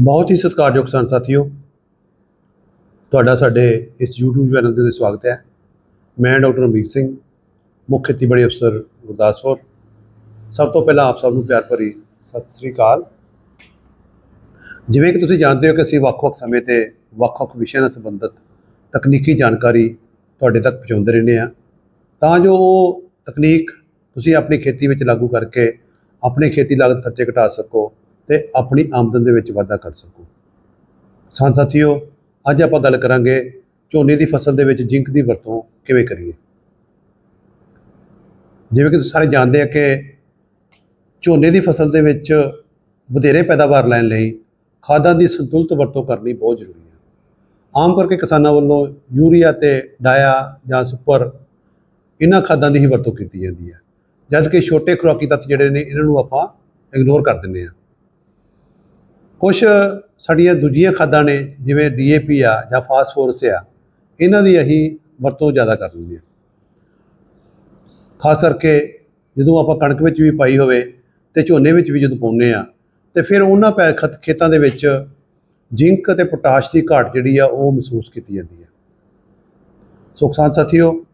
ਬਹੁਤ ਹੀ ਸਤਿਕਾਰਯੋਗ ਕਿਸਾਨ ਸਾਥੀਓ, ਤੁਹਾਡਾ ਸਾਡੇ ਇਸ YouTube ਚੈਨਲ ਤੇ ਸਵਾਗਤ ਹੈ। ਮੈਂ ਡਾਕਟਰ ਅਮੀਰ ਸਿੰਘ, ਮੁੱਖ ਖੇਤੀਬਾੜੀ ਅਫਸਰ ਗੁਰਦਾਸਪੁਰ। ਸਭ ਤੋਂ ਪਹਿਲਾਂ ਆਪ ਸਭ ਨੂੰ ਪਿਆਰ ਭਰੀ ਸਤਿ ਸ੍ਰੀ ਅਕਾਲ। ਜਿਵੇਂ ਕਿ ਤੁਸੀਂ ਜਾਣਦੇ ਹੋ ਕਿ ਅਸੀਂ ਵੱਖ-ਵੱਖ ਸਮੇਂ ਤੇ ਵੱਖ-ਵੱਖ ਵਿਸ਼ਿਆਂ ਨਾਲ ਸੰਬੰਧਿਤ ਤਕਨੀਕੀ ਜਾਣਕਾਰੀ ਤੁਹਾਡੇ ਤੱਕ ਪਹੁੰਚਾਉਂਦੇ ਰਹਿੰਦੇ ਆ ਤਾਂ ਜੋ ਉਹ ਤਕਨੀਕ ਤੁਸੀਂ ਆਪਣੀ ਖੇਤੀ ਵਿੱਚ ਲਾਗੂ ਕਰਕੇ ਆਪਣੇ ਖੇਤੀ ਲਾਗਤ ਖਰਚੇ ਘਟਾ ਸਕੋ ਤੇ ਆਪਣੀ ਆਮਦਨ ਦੇ ਵਿੱਚ ਵਾਧਾ ਕਰ ਸਕੋ। ਕਿਸਾਨ ਸਾਥੀਓ, ਅੱਜ ਆਪਾਂ ਗੱਲ ਕਰਾਂਗੇ ਝੋਨੇ ਦੀ ਫਸਲ ਦੇ ਵਿੱਚ ਜ਼ਿੰਕ ਦੀ ਵਰਤੋਂ ਕਿਵੇਂ ਕਰੀਏ। ਜਿਵੇਂ ਕਿ ਤੁਸੀਂ ਸਾਰੇ ਜਾਣਦੇ ਆ ਕਿ ਝੋਨੇ ਦੀ ਫਸਲ ਦੇ ਵਿੱਚ ਵਧੇਰੇ ਪੈਦਾਵਾਰ ਲੈਣ ਲਈ ਖਾਦਾਂ ਦੀ ਸੰਤੁਲਿਤ ਵਰਤੋਂ ਕਰਨੀ ਬਹੁਤ ਜ਼ਰੂਰੀ ਹੈ ਆਮ ਕਰਕੇ ਕਿਸਾਨਾਂ ਵੱਲੋਂ ਯੂਰੀਆ ਤੇ ਡਾਇਆ ਜਾਂ ਸੁਪਰ ਇਹਨਾਂ ਖਾਦਾਂ ਦੀ ਹੀ ਵਰਤੋਂ ਕੀਤੀ ਜਾਂਦੀ ਹੈ ਜਦ ਕਿ ਛੋਟੇ ਖੁਰਾਕੀ ਤੱਤ ਜਿਹੜੇ ਨੇ, ਇਹਨਾਂ ਨੂੰ ਆਪਾਂ ਇਗਨੋਰ ਕਰ ਦਿੰਦੇ ਹਾਂ ਕੁਝ ਸਾਡੀਆਂ ਦੂਜੀਆਂ ਖਾਦਾਂ ਨੇ, ਜਿਵੇਂ ਡੀਏਪੀ ਆ ਜਾਂ ਫਾਸਫੋਰਸ ਆ, ਇਹਨਾਂ ਦੀ ਅਸੀਂ ਵਰਤੋਂ ਜ਼ਿਆਦਾ ਕਰ ਲੈਂਦੇ ਹਾਂ। ਖਾਸ ਕਰਕੇ ਜਦੋਂ ਆਪਾਂ ਕਣਕ ਵਿੱਚ ਵੀ ਪਾਈ ਹੋਵੇ ਤੇ ਝੋਨੇ ਵਿੱਚ ਵੀ ਜਦੋਂ ਪਾਉਂਦੇ ਆ ਤੇ ਫਿਰ ਉਹਨਾਂ ਪੈ, ਖਤ- ਖੇਤਾਂ ਦੇ ਵਿੱਚ ਜ਼ਿੰਕ ਅਤੇ ਪੋਟਾਸ਼ ਦੀ ਘਾਟ ਜਿਹੜੀ ਆ, ਉਹ ਮਹਿਸੂਸ ਕੀਤੀ ਜਾਂਦੀ ਹੈ ਸੋ ਕਿਸਾਨ ਸਾਥੀਓ,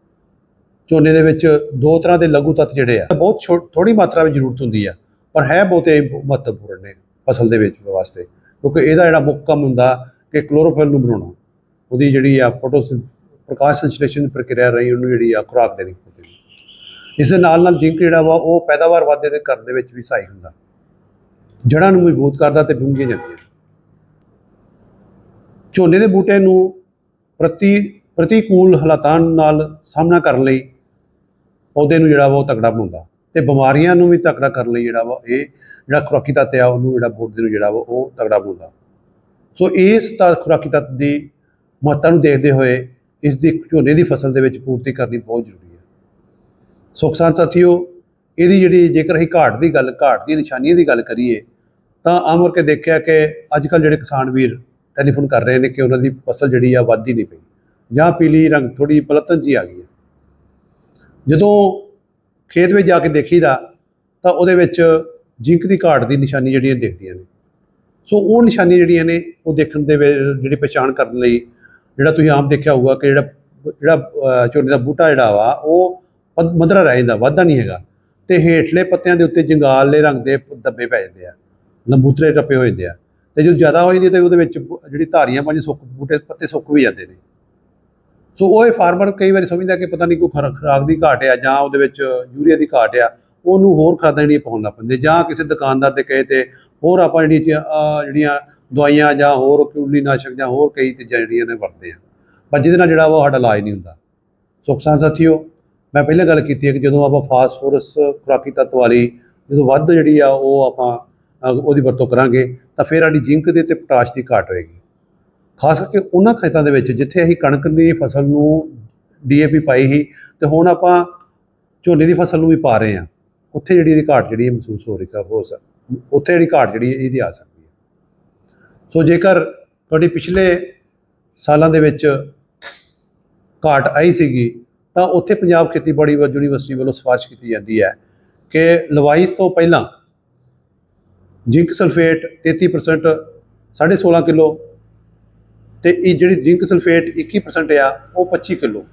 ਝੋਨੇ ਦੇ ਵਿੱਚ ਦੋ ਤਰ੍ਹਾਂ ਦੇ ਲਘੂ ਤੱਤ ਜਿਹੜੇ ਆ, ਬਹੁਤ ਥੋੜੀ ਮਾਤਰਾ ਵਿੱਚ ਜ਼ਰੂਰਤ ਹੁੰਦੀ ਆ, ਪਰ ਹੈ ਬਹੁਤੇ ਮਹੱਤਵਪੂਰਨ ਨੇ। ਫਸਲ ਦੇ ਵਿੱਚ ਵਾਸਤੇ। ਕਿਉਂਕਿ ਇਹਦਾ ਜਿਹੜਾ ਮੁੱਖ ਕੰਮ ਹੁੰਦਾ ਕਿ ਕਲੋਰੋਫਿਲ ਨੂੰ ਬਣਾਉਣਾ। ਉਹਦੀ ਜਿਹੜੀ ਆ ਫੋਟੋ ਪ੍ਰਕਾਸ਼ ਸੰਸ਼ਲੇਸ਼ਣ ਦੀ ਪ੍ਰਕਿਰਿਆ ਰਹੀ, ਉਹਨੂੰ ਜਿਹੜੀ ਆ ਖੁਰਾਕ ਦੇਣੀ ਪਊਗੀ ਇਸ ਦੇ ਨਾਲ ਨਾਲ ਜ਼ਿੰਕ ਜਿਹੜਾ ਵਾ, ਉਹ ਪੈਦਾਵਾਰ ਵਾਧੇ ਦੇ ਘਰ ਦੇ ਵਿੱਚ ਵੀ ਸਹਾਈ ਹੁੰਦਾ। ਜੜ੍ਹਾਂ ਨੂੰ ਮਜ਼ਬੂਤ ਕਰਦਾ ਤੇ ਡੂੰਘੀਆਂ ਜਾਂਦੀਆਂ। ਝੋਨੇ ਦੇ ਬੂਟੇ ਨੂੰ ਪ੍ਰਤੀ, ਪ੍ਰਤੀਕੂਲ ਹਾਲਾਤਾਂ ਨਾਲ ਸਾਹਮਣਾ ਕਰਨ ਲਈ ਪੌਦੇ ਨੂੰ ਜਿਹੜਾ ਵਾ ਉਹ ਤਕੜਾ ਬਣਾਉਂਦਾ। ਤੇ ਬਿਮਾਰੀਆਂ ਨੂੰ ਵੀ ਤਕੜਾ ਕਰਨ ਲਈ ਜਿਹੜਾ ਵਾ, ਇਹ ਜਿਹੜਾ ਖੁਰਾਕੀ ਤੱਤ ਆ, ਉਹਨੂੰ ਜਿਹੜਾ ਪੌਦੇ ਨੂੰ ਜਿਹੜਾ ਵਾ, ਉਹ ਤਕੜਾ ਬਣਾਉਂਦਾ ਸੋ ਇਸ ਤਾਂ ਖੁਰਾਕੀ ਤੱਤ ਦੀ ਮਹੱਤਤਾ ਨੂੰ ਦੇਖਦੇ ਹੋਏ ਇਸ ਦੀ ਝੋਨੇ ਦੀ ਫਸਲ ਦੇ ਵਿੱਚ ਪੂਰਤੀ ਕਰਨੀ ਬਹੁਤ ਜ਼ਰੂਰੀ ਹੈ। ਸੋ ਕਿਸਾਨ ਸਾਥੀਓ, ਇਹਦੀ ਜਿਹੜੀ ਜੇਕਰ ਅਸੀਂ ਘਾਟ ਦੀ ਗੱਲ, ਘਾਟ ਦੀ ਨਿਸ਼ਾਨੀਆਂ ਦੀ ਗੱਲ ਕਰੀਏ, ਤਾਂ ਆਮ ਕਰਕੇ ਦੇਖਿਆ ਕਿ ਅੱਜ ਕੱਲ੍ਹ ਜਿਹੜੇ ਕਿਸਾਨ ਵੀਰ ਟੈਲੀਫੋਨ ਕਰ ਰਹੇ ਨੇ ਕਿ ਉਹਨਾਂ ਦੀ ਫਸਲ ਜਿਹੜੀ ਆ ਵੱਧਦੀ ਨਹੀਂ ਪਈ, ਜਾਂ ਪੀਲੀ ਰੰਗ ਥੋੜੀ ਪਲਤਨ ਜੀ ਆ ਗਈ ਹੈ। ਜਦੋਂ ਖੇਤ ਵਿੱਚ ਜਾ ਕੇ ਦੇਖੀਦਾ, ਤਾਂ ਉਹਦੇ ਵਿੱਚ ਜ਼ਿੰਕ ਦੀ ਘਾਟ ਦੀ ਨਿਸ਼ਾਨੀ ਜਿਹੜੀਆਂ ਦਿਖਦੀਆਂ ਨੇ। ਸੋ ਉਹ ਨਿਸ਼ਾਨੀ ਜਿਹੜੀਆਂ ਨੇ, ਉਹ ਦੇਖਣ ਦੇ ਜਿਹੜੀ ਪਛਾਣ ਕਰਨ ਲਈ ਜਿਹੜਾ ਤੁਸੀਂ ਆਮ ਦੇਖਿਆ ਹੋਊਗਾ ਕਿ ਜਿਹੜਾ ਜਿਹੜਾ ਝੋਨੇ ਦਾ ਬੂਟਾ ਜਿਹੜਾ ਵਾ, ਉਹ ਪਦ- ਮਧਰਾ ਰਹਿ ਜਾਂਦਾ ਵਾਧਾ ਨਹੀਂ ਹੈਗਾ। ਤੇ ਹੇਠਲੇ ਪੱਤਿਆਂ ਦੇ ਉੱਤੇ ਜੰਗਾਲੇ ਰੰਗ ਦੇ ਦੱਬੇ ਪੈ ਜਾਂਦੇ ਆ, ਲੰਬੂਤਰੇ ਟੱਪੇ ਹੋ ਜਾਂਦੇ ਆ। ਤੇ ਜਦੋਂ ਜ਼ਿਆਦਾ ਹੋ ਜਾਂਦੀ ਹੈ, ਤੇ ਉਹਦੇ ਵਿੱਚ ਜਿਹੜੀ ਧਾਰੀਆਂ ਪੰਜ ਸੁੱਕ, ਬੂਟੇ, ਪੱਤੇ ਸੁੱਕ ਵੀ ਜਾਂਦੇ ਨੇ। ਸੋ ਉਹ ਇਹ ਫਾਰਮਰ ਕਈ ਵਾਰੀ ਸਮਝਦਾ ਕਿ ਪਤਾ ਨਹੀਂ ਕੋਈ ਖੁਰਾ- ਖੁਰਾਕ ਦੀ ਘਾਟ ਆ ਜਾਂ ਉਹਦੇ ਵਿੱਚ ਯੂਰੀਆ ਦੀ ਘਾਟ ਆ, ਉਹਨੂੰ ਹੋਰ ਖਾਦਾਂ ਜਿਹੜੀਆਂ ਪਾਉਣ ਲੱਗ ਪੈਂਦੇ। ਜਾਂ ਕਿਸੇ ਦੁਕਾਨਦਾਰ ਦੇ ਕਹੇ ਤੇ ਹੋਰ ਆਪਾਂ ਜਿਹੜੀਆਂ ਜਿਹੜੀਆਂ ਦਵਾਈਆਂ ਜਾਂ ਹੋਰ ਕੀਟਨਾਸ਼ਕ ਜਾਂ ਹੋਰ ਕਈ ਚੀਜ਼ਾਂ ਜਿਹੜੀਆਂ ਨੇ ਵਰਤਦੇ ਆ। ਪਰ ਜਿਹਦੇ ਨਾਲ ਜਿਹੜਾ ਉਹ ਸਾਡਾ ਇਲਾਜ ਨਹੀਂ ਹੁੰਦਾ। ਸੋ ਕਿਸਾਨ ਸਾਥੀਓ, ਮੈਂ ਪਹਿਲਾਂ ਗੱਲ ਕੀਤੀ ਹੈ ਕਿ ਜਦੋਂ ਆਪਾਂ ਫਾਸਫੋਰਸ, ਖੁਰਾਕੀ ਤੱਤ ਵਾਲੀ ਜਦੋਂ ਵੱਧ ਜਿਹੜੀ ਆ ਉਹ ਆਪਾਂ ਉਹਦੀ ਵਰਤੋਂ ਕਰਾਂਗੇ, ਤਾਂ ਫਿਰ ਸਾਡੀ ਜ਼ਿੰਕ ਦੇ ਤੇ ਪੋਟਾਸ਼ ਦੀ ਘਾਟ ਹੋਏਗੀ। ਖਾਸ ਕਰਕੇ ਉਹਨਾਂ ਖੇਤਾਂ ਦੇ ਵਿੱਚ ਜਿੱਥੇ ਅਸੀਂ ਕਣਕ ਦੀ ਫਸਲ ਨੂੰ ਡੀਏਪੀ ਪਾਈ ਸੀ ਤੇ ਹੁਣ ਆਪਾਂ ਝੋਨੇ ਦੀ ਫਸਲ ਨੂੰ ਵੀ ਪਾ ਰਹੇ ਹਾਂ, ਉੱਥੇ ਜਿਹੜੀ ਇਹਦੀ ਘਾਟ ਜਿਹੜੀ ਮਹਿਸੂਸ ਹੋ ਰਹੀ ਤਾਂ ਹੋ ਸਕ, ਉੱਥੇ ਜਿਹੜੀ ਘਾਟ ਜਿਹੜੀ ਇਹਦੀ ਆ ਸਕਦੀ ਹੈ। ਸੋ ਜੇਕਰ ਤੁਹਾਡੀ ਪਿਛਲੇ ਸਾਲਾਂ ਦੇ ਵਿੱਚ ਘਾਟ ਆਈ ਸੀਗੀ, ਤਾਂ ਉੱਥੇ ਪੰਜਾਬ ਖੇਤੀਬਾੜੀ ਯੂਨੀਵਰਸਿਟੀ ਵੱਲੋਂ ਸਿਫਾਰਿਸ਼ ਕੀਤੀ ਜਾਂਦੀ ਹੈ ਕਿ ਲਵਾਈਸ ਤੋਂ ਪਹਿਲਾਂ ਜ਼ਿੰਕ ਸਲਫੇਟ 33% 16.5 ਕਿਲੋ ਤੇ ਇਹ ਜਿਹੜੀ ਜ਼ਿੰਕ ਸਲਫੇਟ 21% ਆ, ਉਹ 25 ਕਿਲੋ।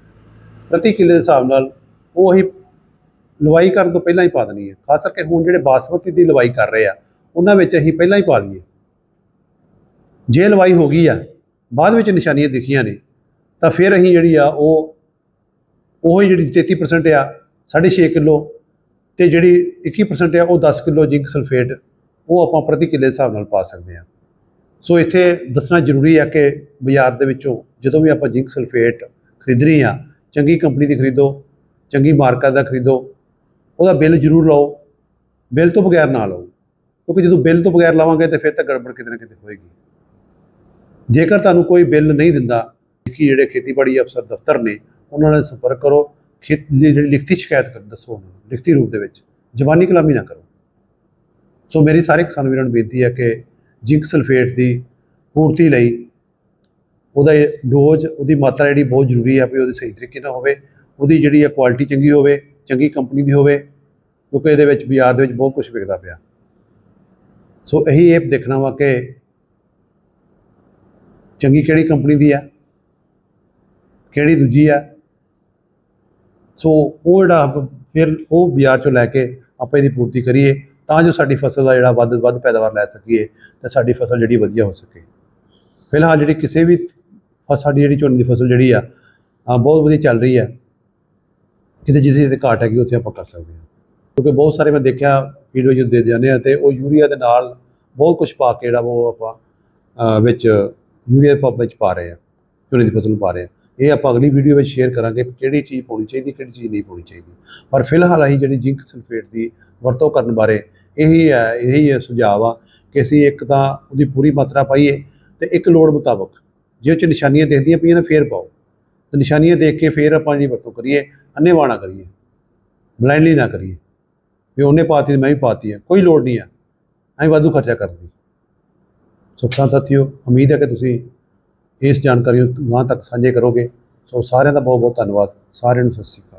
ਪ੍ਰਤੀ ਕਿੱਲੇ ਦੇ ਹਿਸਾਬ ਨਾਲ ਉਹ ਅਸੀਂ ਲਵਾਈ ਕਰਨ ਤੋਂ ਪਹਿਲਾਂ ਹੀ ਪਾ ਦੇਣੀ ਹੈ। ਖਾਸ ਕਰਕੇ ਹੁਣ ਜਿਹੜੇ ਬਾਸਮਤੀ ਦੀ ਲਵਾਈ ਕਰ ਰਹੇ ਆ, ਉਹਨਾਂ ਵਿੱਚ ਅਸੀਂ ਪਹਿਲਾਂ ਹੀ ਪਾ ਲਈਏ। ਜੇ ਲਵਾਈ ਹੋ ਗਈ ਆ, ਬਾਅਦ ਵਿੱਚ ਨਿਸ਼ਾਨੀਆਂ ਦਿਖੀਆਂ ਨੇ, ਤਾਂ ਫਿਰ ਅਸੀਂ ਜਿਹੜੀ ਆ, ਉਹ ਉਹ ਹੀ ਜਿਹੜੀ 33% ਆ 6.5 ਕਿਲੋ ਤੇ ਜਿਹੜੀ 21% ਆ, ਉਹ 10 ਕਿਲੋ ਜ਼ਿੰਕ ਸਲਫੇਟ, ਉਹ ਆਪਾਂ ਪ੍ਰਤੀ ਕਿੱਲੇ ਦੇ ਹਿਸਾਬ ਨਾਲ ਪਾ ਸਕਦੇ ਹਾਂ। ਸੋ ਇੱਥੇ ਦੱਸਣਾ ਜ਼ਰੂਰੀ ਹੈ ਕਿ ਬਾਜ਼ਾਰ ਦੇ ਵਿੱਚੋਂ ਜਦੋਂ ਵੀ ਆਪਾਂ ਜ਼ਿੰਕ ਸਲਫੇਟ ਖਰੀਦਣੀ ਆ, ਚੰਗੀ ਕੰਪਨੀ ਦੀ ਖਰੀਦੋ, ਚੰਗੀ ਮਾਰਕਾ ਦਾ ਖਰੀਦੋ, ਉਹਦਾ ਬਿੱਲ ਜ਼ਰੂਰ ਲਓ, ਬਿੱਲ ਤੋਂ ਬਗੈਰ ਨਾ ਲਓ, ਕਿਉਂਕਿ ਜਦੋਂ ਬਿੱਲ ਤੋਂ ਬਗੈਰ ਲਾਵਾਂਗੇ ਤੇ ਫਿਰ ਤਾਂ ਗੜਬੜ ਕਿਤੇ ਨਾ ਕਿਤੇ ਹੋਏਗੀ। ਜੇਕਰ ਤੁਹਾਨੂੰ ਕੋਈ ਬਿੱਲ ਨਹੀਂ ਦਿੰਦਾ ਕਿ ਜਿਹੜੇ ਖੇਤੀਬਾੜੀ ਅਫਸਰ ਦਫ਼ਤਰ ਨੇ, ਉਹਨਾਂ ਨਾਲ ਸੰਪਰਕ ਕਰੋ, ਖੇਤ ਦੀ ਜਿਹੜੀ ਲਿਖਤੀ ਸ਼ਿਕਾਇਤ ਕਰ, ਦੱਸੋ ਉਹਨਾਂ ਨੂੰ ਲਿਖਤੀ ਰੂਪ ਦੇ ਵਿੱਚ, ਜ਼ਬਾਨੀ ਕਲਾਮੀ ਨਾ ਕਰੋ। ਸੋ ਮੇਰੀ ਸਾਰੇ ਕਿਸਾਨ ਵੀਰਾਂ ਨੂੰ ਬੇਨਤੀ ਹੈ ਕਿ ਜ਼ਿੰਕ ਸਲਫੇਟ ਦੀ ਪੂਰਤੀ ਲਈ ਉਹਦਾ ਡੋਜ਼, ਉਹਦੀ ਮਾਤਰਾ ਜਿਹੜੀ ਬਹੁਤ ਜ਼ਰੂਰੀ ਹੈ ਵੀ ਉਹਦੇ ਸਹੀ ਤਰੀਕੇ ਨਾਲ ਹੋਵੇ, ਉਹਦੀ ਜਿਹੜੀ ਹੈ ਕੁਆਲਿਟੀ ਚੰਗੀ ਹੋਵੇ, ਚੰਗੀ ਕੰਪਨੀ ਦੀ ਹੋਵੇ, ਕਿਉਂਕਿ ਇਹਦੇ ਵਿੱਚ ਬਾਜ਼ਾਰ ਦੇ ਵਿੱਚ ਬਹੁਤ ਕੁਝ ਵਿਕਦਾ ਪਿਆ। ਸੋ ਇਹੀ ਇਹ ਦੇਖਣਾ ਵਾ ਕਿ ਚੰਗੀ ਕਿਹੜੀ ਕੰਪਨੀ ਦੀ ਹੈ ਕਿਹੜੀ ਦੂਜੀ ਹੈ ਸੋ ਉਹ ਜਿਹੜਾ ਆਪ- ਫਿਰ ਉਹ ਬਾਜ਼ਾਰ ਚੋਂ ਲੈ ਕੇ ਆਪਾਂ ਇਹਦੀ ਪੂਰਤੀ ਕਰੀਏ। ਤਾਂ ਜੋ ਸਾਡੀ ਫਸਲ ਦਾ ਜਿਹੜਾ ਵੱਧ ਵੱਧ ਪੈਦਾਵਾਰ ਲੈ ਸਕੀਏ ਤੇ ਸਾਡੀ ਫਸਲ ਜਿਹੜੀ ਵਧੀਆ ਹੋ ਸਕੇ। ਫਿਲਹਾਲ ਜਿਹੜੀ ਕਿਸੇ ਵੀ ਫ- ਸਾਡੀ ਜਿਹੜੀ ਝੋਨੇ ਦੀ ਫਸਲ ਜਿਹੜੀ ਆ ਬਹੁਤ ਵਧੀਆ ਚੱਲ ਰਹੀ ਆ। ਕਿਤੇ ਜਿੱਥੇ ਜਿੱਥੇ ਘਾਟ ਹੈਗੀ ਉੱਥੇ ਆਪਾਂ ਕਰ ਸਕਦੇ ਹਾਂ। ਕਿਉਂਕਿ ਬਹੁਤ ਸਾਰੇ ਮੈਂ ਦੇਖਿਆ ਵੀਡੀਓ ਜੋ ਦੇ ਜਾਂਦੇ ਆ ਤੇ ਉਹ ਯੂਰੀਆ ਦੇ ਨਾਲ ਬਹੁਤ ਕੁਝ ਪਾ ਕੇ ਜਿਹੜਾ ਉਹ ਆਪਾਂ ਵਿੱਚ ਯੂਰੀਆ ਪੰਪ ਵਿੱਚ ਪਾ ਰਹੇ ਆ, ਝੋਨੇ ਦੀ ਫਸਲ ਨੂੰ ਪਾ ਰਹੇ ਆ। ਇਹ ਆਪਾਂ ਅਗਲੀ ਵੀਡੀਓ ਵਿੱਚ ਸ਼ੇਅਰ ਕਰਾਂਗੇ ਕਿ ਕਿਹੜੀ ਚੀਜ਼ ਪਾਉਣੀ ਚਾਹੀਦੀ, ਕਿਹੜੀ ਚੀਜ਼ ਨਹੀਂ ਪਾਉਣੀ ਚਾਹੀਦੀ। ਪਰ ਫਿਲਹਾਲ ਅਸੀਂ ਜਿਹੜੀ ਜ਼ਿੰਕ ਸਲਫੇਟ ਦੀ ਵਰਤੋਂ ਕਰਨ ਬਾਰੇ ਇਹੀ ਹੈ ਇਹੀ ਹੈ ਸੁਝਾਅ ਆ ਕਿ ਅਸੀਂ ਇੱਕ ਤਾਂ ਉਹਦੀ ਪੂਰੀ ਮਾਤਰਾ ਪਾਈਏ ਤੇ ਇੱਕ ਲੋੜ ਮੁਤਾਬਕ ਜੇ ਉਹ 'ਚ ਨਿਸ਼ਾਨੀਆਂ ਦੇਖਦੀਆਂ ਪਈਆਂ ਨੇ ਫੇਰ ਪਾਓ। ਤੇ ਨਿਸ਼ਾਨੀਆਂ ਦੇਖ ਕੇ ਫੇਰ ਆਪਾਂ ਜਿਹੜੀ ਵਰਤੋਂ ਕਰੀਏ, ਅੰਨ੍ਹੇਵਾਹ ਨਾ ਕਰੀਏ ਬਲਾਈਂਡਲੀ ਨਾ ਕਰੀਏ। ਵੀ ਉਹਨੇ ਪਾਤੀ ਮੈਂ ਵੀ ਪਾਤੀ ਹੈ ਕੋਈ ਲੋੜ ਨਹੀਂ ਹੈ ਐਂ ਵਾਧੂ ਖਰਚਾ ਕਰਨ ਦੀ। ਸੋ ਤਾਂ ਸਾਥੀਓ, ਉਮੀਦ ਹੈ ਕਿ ਤੁਸੀਂ ਇਸ ਜਾਣਕਾਰੀ ਨੂੰ ਗਾਂ ਤੱਕ ਸਾਂਝੇ ਕਰੋਗੇ। ਸੋ ਸਾਰਿਆਂ ਦਾ ਬਹੁਤ ਬਹੁਤ ਧੰਨਵਾਦ, ਸਾਰਿਆਂ ਨੂੰ ਸਤਿ ਸ਼੍ਰੀ ਅਕਾਲ।